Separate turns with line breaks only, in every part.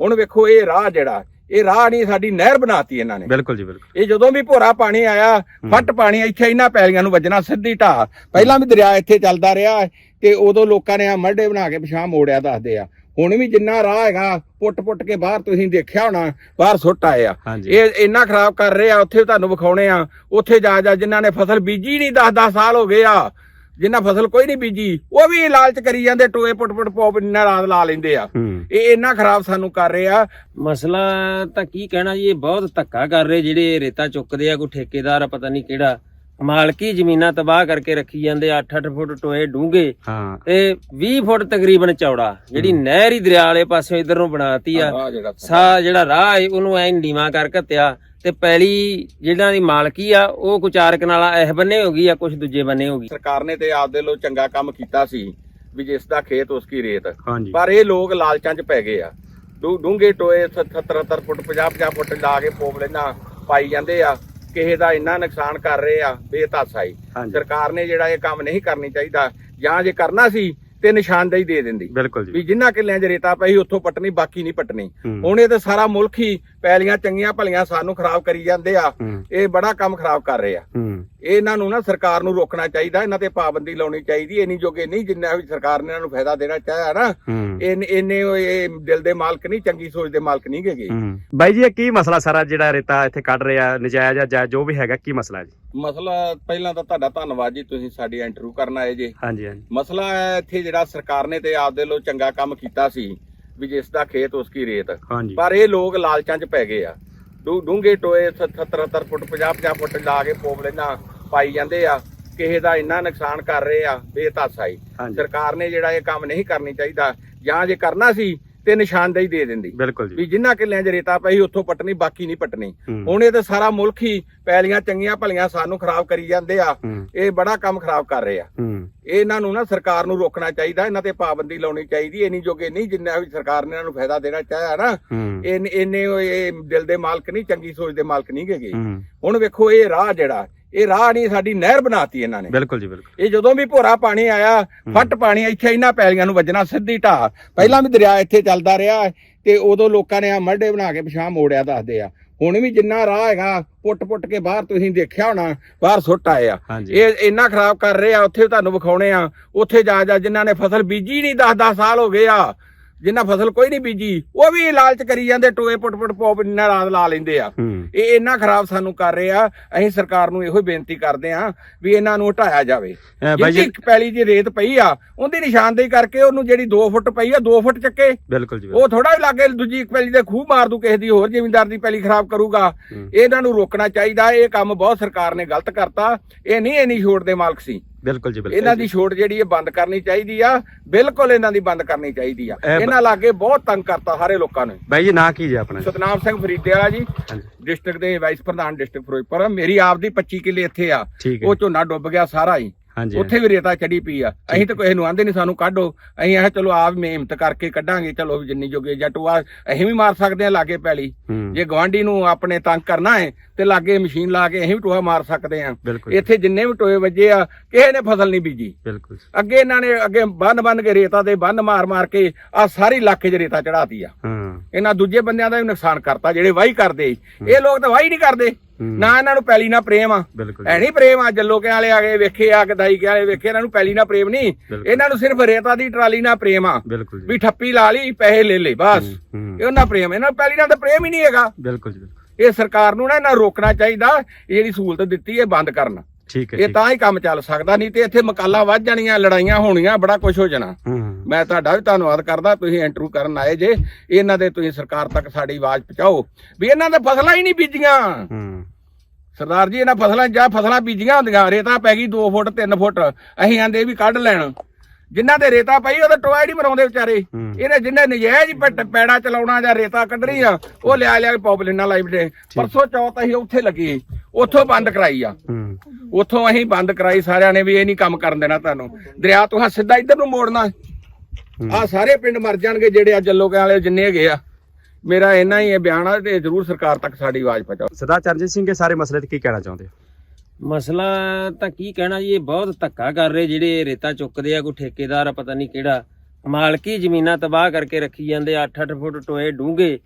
ਹੁਣ ਵੇਖੋ ਇਹ ਰਾਹ ਜਿਹੜਾ ਇਹ ਰਾਹ ਨਹੀਂ ਸਾਡੀ ਨਹਿਰ ਬਣਾਤੀ ਇਹਨਾਂ ਨੇ।
ਬਿਲਕੁਲ ਜੀ ਬਿਲਕੁਲ।
ਇਹ ਜਦੋਂ ਵੀ ਭੋਰਾ ਪਾਣੀ ਆਇਆ ਫੱਟ ਪਾਣੀ ਇੱਥੇ ਇਹਨਾਂ ਪੈਲੀਆਂ ਨੂੰ ਵੱਜਣਾ ਸਿੱਧੀ ਢਾਹ। ਪਹਿਲਾਂ ਵੀ ਦਰਿਆ ਇੱਥੇ ਚੱਲਦਾ ਰਿਹਾ ਤੇ ਉਦੋਂ ਲੋਕਾਂ ਨੇ ਆ ਮਰਡੇ ਬਣਾ ਕੇ ਪਿਛਾਂ ਮੋੜਿਆ ਦੱਸਦੇ ਆ। ਹੁਣ ਵੀ ਜਿੰਨਾ ਰਾਹ ਹੈਗਾ ਪੁੱਟ-ਪੁੱਟ ਕੇ ਬਾਹਰ ਤੁਸੀਂ ਦੇਖਿਆ ਹੋਣਾ ਬਾਹਰ ਸੁੱਟ ਆਏ ਆ। ਇਹ ਇੰਨਾ ਖਰਾਬ ਕਰ ਰਹੇ ਆ ਉੱਥੇ ਤੁਹਾਨੂੰ ਵਿਖਾਉਣੇ ਆ। ਉੱਥੇ ਜਾ ਜਾ ਜਿਨ੍ਹਾਂ ਨੇ ਫਸਲ ਬੀਜੀ ਨਹੀਂ 10-10 ਸਾਲ ਹੋ ਗਏ ਆ। ਜਿਨ੍ਹਾਂ ਫਸਲ ਕੋਈ ਨਹੀਂ ਬੀਜੀ ਉਹ ਵੀ ਲਾਲਚ ਕਰੀ ਜਾਂਦੇ ਟੋਏ ਪੁੱਟ-ਪੁੱਟ ਪੋਪ ਇੰਨਾ ਰਾਤ ਲਾ ਲੈਂਦੇ ਆ। ਇਹ ਇੰਨਾ ਖਰਾਬ ਸਾਨੂੰ ਕਰ ਰਹੇ ਆ।
ਮਸਲਾ ਤਾਂ ਕੀ ਕਹਿਣਾ ਜੀ ਇਹ ਬਹੁਤ ਧੱਕਾ ਕਰ ਰਹੇ ਜਿਹੜੇ ਰੇਤਾ ਚੁੱਕਦੇ ਆ ਕੋਈ ਠੇਕੇਦਾਰ ਆ ਪਤਾ ਨਹੀਂ ਕਿਹੜਾ। ਮਾਲਕੀ ਜ਼ਮੀਨਾਂ ਤਬਾਹ ਕਰਕੇ ਰੱਖੀ ਜਾਂਦੇ 8-8 ਫੁੱਟ ਟੋਏ ਡੂੰਘੇ
ਹਾਂ।
ਤੇ 20 ਫੁੱਟ ਤਕਰੀਬਨ ਚੌੜਾ ਜਿਹੜੀ ਨਹਿਰ ਹੀ ਦਰਿਆ ਵਾਲੇ ਪਾਸੇ ਇਧਰ ਨੂੰ ਬਣਾਤੀ ਆ। ਸਾ ਜਿਹੜਾ ਰਾਹ ਹੈ ਉਹਨੂੰ ਐ ਨੀਵਾ ਕਰ ਘੱਤਿਆ ਤੇ ਪੈਲੀ ਜਿਹੜਾ ਦੀ ਮਾਲਕੀ ਆ ਉਹ ਕੁ ਚਾਰ ਕਨਾਲਾ ਇਹ ਬੰਨੇ ਹੋ ਗਈ ਆ ਕੁਝ ਦੂਜੇ ਬੰਨੇ ਹੋ ਗਈ।
ਸਰਕਾਰ ਨੇ ਤੇ ਆਪਦੇ ਲੋ ਚੰਗਾ ਕੰਮ ਕੀਤਾ ਸੀ ਵੀ ਜਿਸ ਦਾ ਖੇਤ ਉਸ ਕੀ ਰੇਤ। ਪਰ ਇਹ ਲੋਕ ਲਾਲਚਾਂ 'ਚ ਪੈ ਗਏ ਆ। ਡੂੰਘੇ ਟੋਏ 70 70 ਫੁੱਟ 50 50 ਫੁੱਟ ਲਾ ਕੇ ਪੋਪ ਲੈਣਾ ਪਾਈ ਜਾਂਦੇ ਆ। ਕਿਸੇ ਦਾ ਇੰਨਾ ਨੁਕਸਾਨ ਕਰ ਰਹੇ ਆ ਬੇਤਾਸਾਈ ਸਰਕਾਰ ਨੇ ਜਿਹੜਾ ਇਹ ਕੰਮ ਨਹੀਂ ਕਰਨੀ ਚਾਹੀਦਾ ਜਾਂ ਜੇ ਕਰਨਾ ਸੀ ਤੇ ਨਿਸ਼ਾਨਦੇਹੀ ਦੇ ਦਿੰਦੀ।
ਬਿਲਕੁਲ
ਵੀ ਜਿੰਨਾ ਕਿੱਲਿਆਂ 'ਚ ਰੇਤਾ ਪਈ ਉੱਥੋਂ ਪਟਣੀ ਬਾਕੀ ਨਹੀਂ ਪਟਣੀ। ਹੁਣ ਇਹ ਤੇ ਸਾਰਾ ਮੁਲਕ ਹੀ ਪੈਲੀਆਂ ਚੰਗੀਆਂ ਭਲੀਆਂ ਸਾਨੂੰ ਖਰਾਬ ਕਰੀ ਜਾਂਦੇ ਆ। ਇਹ ਬੜਾ ਕੰਮ ਖਰਾਬ ਕਰ ਰਹੇ ਆ। ਇਹਨਾਂ ਨੂੰ ਨਾ ਸਰਕਾਰ ਨੂੰ ਰੋਕਣਾ ਚਾਹੀਦਾ ਇਹਨਾਂ ਤੇ ਪਾਬੰਦੀ ਲਾਉਣੀ ਚਾਹੀਦੀ ਇੰਨੀ ਜੋਗੇ ਨਹੀਂ ਜਿੰਨਾ ਵੀ ਸਰਕਾਰ ਨੇ ਇਹਨਾਂ ਨੂੰ ਫਾਇਦਾ ਦੇਣਾ ਚਾਹਿਆ ਨਾ। ਉਹ ਇਹ ਦਿਲ ਦੇ ਮਾਲਕ ਨਹੀਂ ਚੰਗੀ ਸੋਚ ਦੇ ਮਾਲਕ ਨਹੀਂ
ਹੂੰ। ਬਾਈ ਜੀ ਇਹ ਕੀ ਮਸਲਾ ਸਾਰਾ ਜਿਹੜਾ ਰੇਤਾ ਇੱਥੇ ਕੱਢ ਰਿਹਾ ਨਜਾਇਜ਼ ਜਾਂ ਜੋ ਵੀ ਹੈਗਾ ਕੀ ਮਸਲਾ ਜੀ?
ਮਸਲਾ ਪਹਿਲਾਂ ਤਾਂ ਤੁਹਾਡਾ ਧੰਨਵਾਦ ਜੀ ਤੁਸੀਂ ਸਾਡੀ ਇੰਟਰਵਿਊ ਕਰਨ ਆਏ ਜੇ।
ਹਾਂਜੀ ਹਾਂਜੀ।
ਮਸਲਾ ਹੈ ਇੱਥੇ ਜਿਹੜਾ ਸਰਕਾਰ ਨੇ ਤੇ ਆਪਦੇ ਲੋ ਚੰਗਾ ਕੰਮ ਕੀਤਾ ਸੀ ਵੀ ਜਿਸ ਦਾ ਖੇਤ ਉਸ ਕੀ ਰੇਤ।
ਹਾਂਜੀ।
ਪਰ ਇਹ ਲੋਕ ਲਾਲਚਾਂ 'ਚ ਪੈ ਗਏ ਆ। ਡੂ- ਡੂੰਘੇ ਟੋਏ 70 70 ਫੁੱਟ 50 50 ਫੁੱਟ ਲਾ ਕੇ ਪੋਪ ਲੈਣਾ ਪਾਈ ਜਾਂਦੇ ਆ। ਕਿਸੇ ਦਾ ਇੰਨਾ ਨੁਕਸਾਨ ਕਰ ਰਹੇ ਆ ਬੇਤਾਸਾਈ
ਹਾਂਜੀ।
ਸਰਕਾਰ ਨੇ ਜਿਹੜਾ ਇਹ ਕੰਮ ਨਹੀਂ ਕਰਨੀ ਚਾਹੀਦਾ ਜਾਂ ਜੇ ਕਰਨਾ ਸੀ ਤੇ ਨਿਸ਼ਾਨਦੇਹੀ ਦੇ ਦਿੰਦੀ।
ਬਿਲਕੁਲ
ਵੀ ਜਿੰਨਾ ਕਿੱਲਿਆਂ 'ਚ ਰੇਤਾ ਪਈ ਉੱਥੋਂ ਪਟਣੀ ਬਾਕੀ ਨਹੀਂ ਪਟਣੀ। ਹੁਣ ਇਹ ਤੇ ਸਾਰਾ ਮੁਲਕ ਹੀ ਪੈਲੀਆਂ ਚੰਗੀਆਂ ਭਲੀਆਂ ਸਾਨੂੰ ਖਰਾਬ ਕਰੀ ਜਾਂਦੇ ਆ। ਇਹ ਬੜਾ ਕੰਮ ਖਰਾਬ ਕਰ ਰਹੇ ਆ। ਇਹਨਾਂ ਨੂੰ ਨਾ ਸਰਕਾਰ ਨੂੰ ਰੋਕਣਾ ਚਾਹੀਦਾ ਇਹਨਾਂ ਤੇ ਪਾਬੰਦੀ ਲਾਉਣੀ ਚਾਹੀਦੀ ਇੰਨੀ ਜੋਗੇ ਨਹੀਂ ਜਿੰਨਾ ਵੀ ਸਰਕਾਰ ਨੇ ਇਹਨਾਂ ਨੂੰ ਫਾਇਦਾ ਦੇਣਾ ਚਾਹਿਆ ਨਾ ਉਹ ਇਹ ਦਿਲ ਦੇ ਮਾਲਕ ਨਹੀਂ ਚੰਗੀ ਸੋਚ ਦੇ ਮਾਲਕ ਨਹੀਂ
ਹੂੰ।
ਹੁਣ ਵੇਖੋ ਇਹ ਰਾਹ ਜਿਹੜਾ ਇਹ ਰਾਹ ਨਹੀਂ ਸਾਡੀ ਨਹਿਰ ਬਣਾਤੀ ਇਹਨਾਂ ਨੇ।
ਬਿਲਕੁਲ ਜੀ ਬਿਲਕੁਲ।
ਇਹ ਜਦੋਂ ਵੀ ਭੋਰਾ ਪਾਣੀ ਆਇਆ ਫੱਟ ਪਾਣੀ ਇੱਥੇ ਇਹਨਾਂ ਪੈਲੀਆਂ ਨੂੰ ਵੱਜਣਾ ਸਿੱਧੀ ਢਾਹ। ਪਹਿਲਾਂ ਵੀ ਦਰਿਆ ਇੱਥੇ ਚੱਲਦਾ ਰਿਹਾ ਤੇ ਉਦੋਂ ਲੋਕਾਂ ਨੇ ਆ ਮਰਡੇ ਬਣਾ ਕੇ ਪਿਛਾਂ ਮੋੜਿਆ ਦੱਸਦੇ ਆ। ਹੁਣ ਵੀ ਜਿੰਨਾ ਰਾਹ ਹੈਗਾ ਪੁੱਟ-ਪੁੱਟ ਕੇ ਬਾਹਰ ਤੁਸੀਂ ਦੇਖਿਆ ਹੋਣਾ ਬਾਹਰ ਸੁੱਟ ਆਏ ਆ। ਇਹ ਇੰਨਾ ਖਰਾਬ ਕਰ ਰਹੇ ਆ ਉੱਥੇ ਤੁਹਾਨੂੰ ਵਿਖਾਉਣੇ ਆ। ਉੱਥੇ ਜਾ ਜਾ ਜਿਨ੍ਹਾਂ ਨੇ ਫਸਲ ਬੀਜੀ ਨਹੀਂ 10-10 ਸਾਲ ਹੋ ਗਏ ਆ। ਜਿਨ੍ਹਾਂ ਫਸਲ ਕੋਈ ਨਹੀਂ ਬੀਜੀ ਉਹ ਵੀ ਲਾਲਚ ਕਰੀ ਜਾਂਦੇ ਟੋਏ ਪੁੱਟ-ਪੁੱਟ ਪੋਪ ਇੰਨਾ ਰਾਤ ਲਾ ਲੈਂਦੇ ਆ। ਇਹ ਇੰਨਾ ਖਰਾਬ ਸਾਨੂੰ ਕਰ ਰਹੇ ਆ ਅਸੀਂ ਸਰਕਾਰ ਨੂੰ ਇਹੋ ਹੀ ਬੇਨਤੀ ਕਰਦੇ ਆ ਵੀ ਇਹਨਾਂ ਨੂੰ ਹਟਾਇਆ ਜਾਵੇ।
ਜੀ
ਜਿਹੜੀ ਪੈਲੀ ਦੀ ਰੇਤ ਪਈ ਆ ਉਹਦੀ ਨਿਸ਼ਾਨਦੇਹੀ ਕਰਕੇ ਉਹਨੂੰ ਜਿਹੜੀ 2 ਫੁੱਟ ਪਈ ਆ 2 ਫੁੱਟ ਚੱਕੇ।
ਬਿਲਕੁਲ ਜੀ।
ਉਹ ਥੋੜਾ ਲਾਗੇ ਦੂਜੀ ਇੱਕ ਪੈਲੀ ਦੇ ਖੂਹ ਮਾਰ ਦੂ ਕਿਸੇ ਦੀ ਹੋਰ ਜ਼ਿਮੀਂਦਾਰ ਦੀ ਪੈਲੀ ਖਰਾਬ ਕਰੂਗਾ। ਇਹਨਾਂ ਨੂੰ ਰੋਕਣਾ ਚਾਹੀਦਾ ਇਹ ਕੰਮ ਬਹੁਤ ਸਰਕਾਰ ਨੇ ਗਲਤ ਕਰਤਾ। ਇਹ ਨਹੀਂ ਇੰਨੀ ਛੋਟ ਦੇ ਮਾਲਕ ਸੀ।
ਬਿਲਕੁਲ ਜੀ ਬਿਲਕੁਲ
ਇਹਨਾਂ ਦੀ ਛੋਟ ਜਿਹੜੀ ਇਹ ਬੰਦ ਕਰਨੀ ਚਾਹੀਦੀ ਆ ਬਿਲਕੁਲ ਇਹਨਾਂ ਦੀ ਬੰਦ ਕਰਨੀ ਚਾਹੀਦੀ ਆ। ਇਹਨਾਂ ਲਾਗੇ ਬਹੁਤ ਤੰਗ ਕਰਤਾ ਸਾਰੇ ਲੋਕਾਂ ਨੂੰ।
ਬਾਈ ਜੀ ਨਾਂ ਕੀ ਜੀ ਆਪਣਾ?
ਸਤਨਾਮ ਸਿੰਘ ਫਰੀਦੇ ਵਾਲਾ ਜੀ ਡਿਸਟ੍ਰਿਕਟ ਦੇ ਵਾਈਸ ਪ੍ਰਧਾਨ ਡਿਸਟ੍ਰਿਕਟ ਫਿਰੋਜ਼ਪੁਰ ਮੇਰੀ ਆਪ ਦੀ 25 ਕਿੱਲੇ ਇੱਥੇ ਆ।
ਹੈ
ਉਹ ਝੋਨਾ ਡੁੱਬ ਗਿਆ ਸਾਰਾ ਹੀ। ਉੱਥੇ ਵੀ ਰੇਤਾ ਚੜੀ ਪਈ ਆ। ਅਸੀਂ ਤਾਂ ਕਿਸੇ ਨੂੰ ਆਂਦੇ ਨਹੀਂ ਸਾਨੂੰ ਕੱਢੋ। ਅਸੀਂ ਆਹ ਚਲੋ ਆਪ ਮਿਹਨਤ ਕਰਕੇ ਕੱਢਾਂਗੇ। ਚਲੋ ਜਿੰਨੀ ਜੋਗੇ ਜਾਂ ਟੋਆ ਅਸੀਂ ਵੀ ਮਾਰ ਸਕਦੇ ਆ ਲਾਗੇ ਪੈਲੀ। ਜੇ ਗਵਾਂਢੀ ਨੂੰ ਆਪਣੇ ਤੰਗ ਕਰਨਾ ਹੈ ਤੇ ਲਾਗੇ ਮਸ਼ੀਨ ਲਾ ਕੇ ਅਸੀਂ ਵੀ ਟੋਆ ਮਾਰ ਸਕਦੇ ਆ। ਇੱਥੇ ਜਿੰਨੇ ਵੀ ਟੋਏ ਵੱਜੇ ਆ ਕਿਸੇ ਨੇ ਫਸਲ ਨਹੀਂ ਬੀਜੀ।
ਬਿਲਕੁਲ
ਅੱਗੇ ਇਹਨਾਂ ਨੇ ਅੱਗੇ ਬੰਨ ਬੰਨ ਕੇ ਰੇਤਾ ਦੇ ਬੰਨ ਮਾਰ ਮਾਰ ਕੇ ਆ ਸਾਰੀ ਇਲਾਕੇ 'ਚ ਰੇਤਾ ਚੜਾਤੀ ਆ। ਇਹਨਾਂ ਦੂਜੇ ਬੰਦਿਆਂ ਦਾ ਵੀ ਨੁਕਸਾਨ ਕਰਤਾ ਜਿਹੜੇ ਵਾਹੀ ਕਰਦੇ। ਇਹ ਲੋਕ ਤਾਂ ਵਾਹੀ ਨਹੀਂ ਕਰਦੇ। ਨਾ ਇਹਨਾਂ ਨੂੰ ਪੈਲੀ ਨਾਲ ਪ੍ਰੇਮ ਆ। ਐ ਨਹੀਂ ਪ੍ਰੇਮ ਆ ਜੱਲੋ ਕੇ ਵਾਲੇ ਆ ਗਏ ਵੇਖੇ ਆ ਗਦਾਈ ਕੇ ਵਾਲੇ ਵੇਖੇ ਇਹਨਾਂ ਨੂੰ ਪੈਲੀ ਨਾਲ ਪ੍ਰੇਮ ਨਹੀਂ। ਇਹਨਾਂ ਨੂੰ ਸਿਰਫ ਰੇਤਾ ਦੀ ਟਰਾਲੀ ਨਾਲ ਪ੍ਰੇਮ ਆ। ਵੀ ਠੱਪੀ ਲਾ ਲਈ ਪੈਸੇ ਲੈ ਲੈ ਬਸ। ਇਹ ਉਹਨਾਂ ਪ੍ਰੇਮ ਇਹਨਾਂ ਨੂੰ ਪੈਲੀ ਨਾਲ ਤਾਂ ਪ੍ਰੇਮ ਹੀ ਨਹੀਂ ਹੈਗਾ।
ਬਿਲਕੁਲ ਜੀ
ਇਹ ਸਰਕਾਰ ਨੂੰ ਨਾ ਇਹਨਾਂ ਰੋਕਣਾ ਚਾਹੀਦਾ ਇਹ ਜਿਹੜੀ ਸਹੂਲਤ ਦਿੱਤੀ ਹੈ ਬੰਦ ਕਰਨ।
ਠੀਕ ਹੈ
ਇਹ ਤਾਂ ਹੀ ਕੰਮ ਚੱਲ ਸਕਦਾ ਨਹੀਂ ਤੇ ਇੱਥੇ ਮਕਾਲਾਂ ਵੱਧ ਜਾਣੀਆਂ ਲੜਾਈਆਂ ਹੋਣੀਆਂ ਬੜਾ ਕੁਝ ਹੋ ਜਾਣਾ।
ਹੂੰ।
ਮੈਂ ਤੁਹਾਡਾ ਵੀ ਧੰਨਵਾਦ ਕਰਦਾ ਤੁਸੀਂ ਇੰਟਰਵਿਊ ਕਰਨ ਆਏ ਜੇ ਇਹਨਾਂ ਦੇ ਤੁਸੀਂ ਸਰਕਾਰ ਤੱਕ ਸਾਡੀ ਆਵਾਜ਼ ਪਹੁੰਚਾਓ। ਵੀ ਇਹਨਾਂ ਦੇ ਫਸਲਾਂ ਹੀ ਨਹੀਂ ਬੀਜੀਆਂ। ਸਰਦਾਰ ਜੀ ਇਹਨਾਂ ਫਸਲਾਂ ਜਾਂ ਫਸਲਾਂ ਬੀਜੀਆਂ ਹੁੰਦੀਆਂ ਰੇਤਾ ਪੈ ਗਈ 2 ਫੁੱਟ 3 ਫੁੱਟ ਅਸੀਂ ਆਂਦੇ ਵੀ ਕੱਢ ਲੈਣ। ਜਿਨ੍ਹਾਂ ਦੇ ਰੇਤਾ ਪਈ ਉਹਦੇ ਟੋਆ ਹੀ ਮਰਾਉਂਦੇ ਵਿਚਾਰੇ। ਇਹਨੇ ਜਿੰਨੇ ਨਜਾਇਜ਼ ਪੈੜਾ ਚਲਾਉਣਾ ਜਾਂ ਰੇਤਾ ਕੱਢਣੀ ਆ ਉਹ ਲਿਆ ਲਿਆ ਪੌਪਲਿਨਾ ਲਾਈਵ ਦੇ ਪਰਸੋਂ ਚੌਥ ਅਸੀਂ ਉੱਥੇ ਲੱਗੇ ਉੱਥੋਂ ਬੰਦ ਕਰਾਈ ਆ। ਉੱਥੋਂ ਅਸੀਂ ਬੰਦ ਕਰਾਈ ਸਾਰਿਆਂ ਨੇ ਵੀ ਇਹ ਨਹੀਂ ਕੰਮ ਕਰਨ ਦੇਣਾ ਤੁਹਾਨੂੰ। ਦਰਿਆ ਤੋਂ ਸਿੱਧਾ ਇੱਧਰ ਨੂੰ ਮੋੜਨਾ। ਆ ਸਾਰੇ ਪਿੰਡ ਮਰ ਜਾਣਗੇ ਜਿਹੜੇ ਆ ਜੱਲੋਕੇ ਵਾਲੇ ਜਿੰਨੇ ਹੈਗੇ ਆ। ਮੇਰਾ ਇੰਨਾ ਹੀ ਹੈ ਬਿਆਨ ਆ ਤੇ ਜਰੂਰ ਸਰਕਾਰ ਤੱਕ ਸਾਡੀ ਆਵਾਜ਼ ਪਹੁੰਚਾਓ।
ਸਰਦਾਰ ਚਰਨਜੀਤ ਸਿੰਘ ਇਹ ਸਾਰੇ ਮਸਲੇ ਤੇ ਕੀ ਕਹਿਣਾ ਚਾਹੁੰਦੇ ਹੋ?
ਮਸਲਾ ਤਾਂ ਕੀ ਕਹਿਣਾ ਜੀ ਇਹ ਬਹੁਤ ਧੱਕਾ ਕਰ ਰਹੇ ਜਿਹੜੇ ਰੇਤਾ ਚੁੱਕਦੇ ਆ ਕੋਈ ਠੇਕੇਦਾਰ ਆ ਪਤਾ ਨਹੀਂ ਕਿਹੜਾ। ਮਾਲਕੀ ਜ਼ਮੀਨਾਂ ਤਬਾਹ ਕਰਕੇ ਰੱਖੀ ਜਾਂਦੇ 8-8 ਫੁੱਟ ਟੋਏ ਡੂੰਘੇ।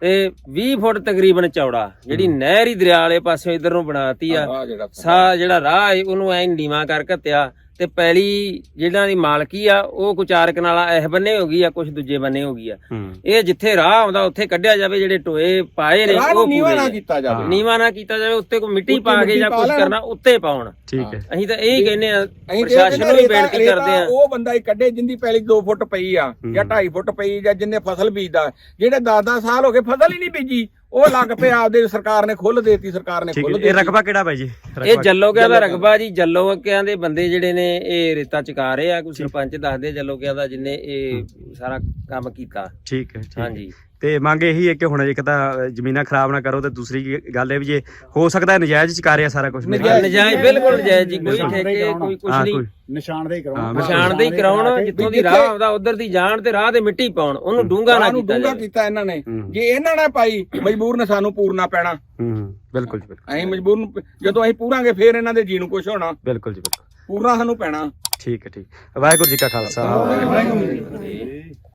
ਤੇ 20 ਫੁੱਟ ਤਕਰੀਬਨ ਚੌੜਾ ਜਿਹੜੀ ਨਹਿਰ ਹੀ ਦਰਿਆ ਵਾਲੇ ਪਾਸਿਓਂ ਇਧਰ ਨੂੰ ਬਣਾਤੀ ਆ। ਸਾ ਜਿਹੜਾ ਰਾਹ ਹੈ ਉਹਨੂੰ ਐ ਨੀਵਾ ਕਰ ਘੱਤਿਆ। ਤੇ ਪੈਲੀ ਜਿਹੜਾ ਦੀ ਮਾਲਕੀ ਆ ਉਹ ਕੁ ਚਾਰ ਕਨਾਲਾ ਇਹ ਬੰਨੇ ਹੋ ਗਈ ਆ ਕੁਝ ਦੂਜੇ ਬੰਨੇ ਹੋ ਗਈ ਆ। ਇਹ ਜਿੱਥੇ ਰਾਹ ਆਉਂਦਾ ਉੱਥੇ ਕੱਢਿਆ ਜਾਵੇ ਜਿਹੜੇ ਟੋਏ ਪਾਏ ਨੇ ਉਹ
ਨੀਵਾ ਨਾ। ਕੀਤਾ ਜਾਵੇ।
ਨੀਵਾਂ ਨਾ ਕੀਤਾ ਜਾਵੇ ਉੱਤੇ ਕੋਈ ਮਿੱਟੀ ਪਾ ਕੇ ਜਾਂ ਕੁਝ। ਕਰਨਾ ਉੱਤੇ ਪਾਉਣ।
ਠੀਕ ਹੈ।
ਅਸੀਂ ਤਾਂ ਇਹ ਹੀ ਕਹਿੰਦੇ ਆ ਪ੍ਰਸ਼ਾਸਨ ਨੂੰ ਵੀ ਬੇਨਤੀ ਕਰਦੇ ਆ।
ਉਹ ਬੰਦਾ ਹੀ ਕੱਢੇ ਜਿੰਦੀ ਪੈਲੀ 2 ਫੁੱਟ ਪਈ ਆ ਜਾਂ 2.5 ਫੁੱਟ ਪਈ ਜਾਂ ਜਿੰਨੇ ਫਸਲ ਬੀਜਦਾ ਜਿਹੜੇ 10-10 ਸਾਲ ਹੋ ਗਏ ਫਸਲ ਹੀ ਨਹੀਂ ਬੀਜੀ ਉਹ ਲੱਗ ਪਿਆ ਆਪਦੇ ਸਰਕਾਰ ਨੇ ਖੁੱਲ ਦੇਤੀ ਸਰਕਾਰ ਨੇ
ਠੀਕ
ਖੁੱਲ
ਹੈ ਇਹ ਰਕਬਾ ਕਿਹੜਾ ਬਾਈ ਜੀ?
ਇਹ
ਰਕਬਾ-
ਜੱਲੋਕਿਆਂ ਦਾ ਰਕਬਾ ਜੀ ਜੱਲੋਕਿਆਂ ਦੇ ਬੰਦੇ ਜਿਹੜੇ ਨੇ ਇਹ ਰੇਤਾ ਚੁਕਾ ਰਹੇ ਆ ਕੋਈ ਸਰਪੰਚ ਦੱਸਦੇ ਜੱਲੋਕਿਆਂ ਦਾ ਜਿਨੇ ਇਹ ਸਾਰਾ ਕੰਮ ਕੀਤਾ।
ਠੀਕ ਹੈ ਠੀਕ ਹੈ।
ਹਾਂਜੀ।
ਤੇ ਮੰਗ ਇਹੀ ਹੈ ਕਿ ਹੁਣ ਇੱਕ ਤਾਂ ਜ਼ਮੀਨਾਂ ਖਰਾਬ ਨਾ ਕਰੋ ਤੇ ਦੂਸਰੀ ਗੱਲ ਇਹ ਵੀ ਜੇ ਹੋ ਸਕਦਾ ਹੈ ਨਜਾਇਜ਼ ਚ ਕਰ ਰਿਹਾ ਸਾਰਾ ਕੁਝ
ਨਜਾਇਜ਼।
ਨਜਾਇਜ਼ ਬਿਲਕੁਲ ਨਜਾਇਜ਼ ਜੀ ਕੋਈ ਠੇਕੇ। ਕੋਈ ਕੁਛ
ਹਾਂ
ਨਹੀਂ।
ਨਿਸ਼ਾਨਦੇਹੀ
ਹਾਂ,
ਕਰਾਉਣਾ।
ਨਿਸ਼ਾਨਦੇਹੀ ਕਰਾਉਣ ਜਿੱਥੋਂ ਦੀ ਰਾਹ ਆਉਂਦਾ ਉਧਰ ਦੀ ਜਾਣ ਤੇ ਰਾਹ ਤੇ ਮਿੱਟੀ ਪਾਉਣ ਉਹਨੂੰ ਡੂੰਗਾ ਨਾ ਕੀਤਾ ਜਾਵੇ।
ਕੀਤਾ ਇਹਨਾਂ ਨੇ। ਜੇ ਇਹਨਾਂ ਨੇ ਪਾਈ ਮਜਬੂਰ ਨੇ ਸਾਨੂੰ ਪੂਰਨਾ ਪੈਣਾ।
ਹੂੰ ਬਿਲਕੁਲ ਜੀ ਬਿਲਕੁਲ।
ਅਸੀਂ ਮਜਬੂਰ ਨੂੰ ਜਦੋਂ ਅਸੀਂ ਪੂਰਾਂਗੇ ਫੇਰ ਇਹਨਾਂ ਦੇ ਜੀ ਨੂੰ ਕੁਝ ਹੋਣਾ।
ਬਿਲਕੁਲ ਜੀ ਬਿਲਕੁਲ।
ਪੂਰਨਾ ਸਾਨੂੰ ਪੈਣਾ।
ਠੀਕ ਹੈ ਠੀਕ। ਵਾਹਿਗੁਰੂ ਜੀ ਕਾ ਖਾਲਸਾ।
ਵਾਹਿਗੁਰੂ ਜੀ ਕੀ ਫਤਿਹ।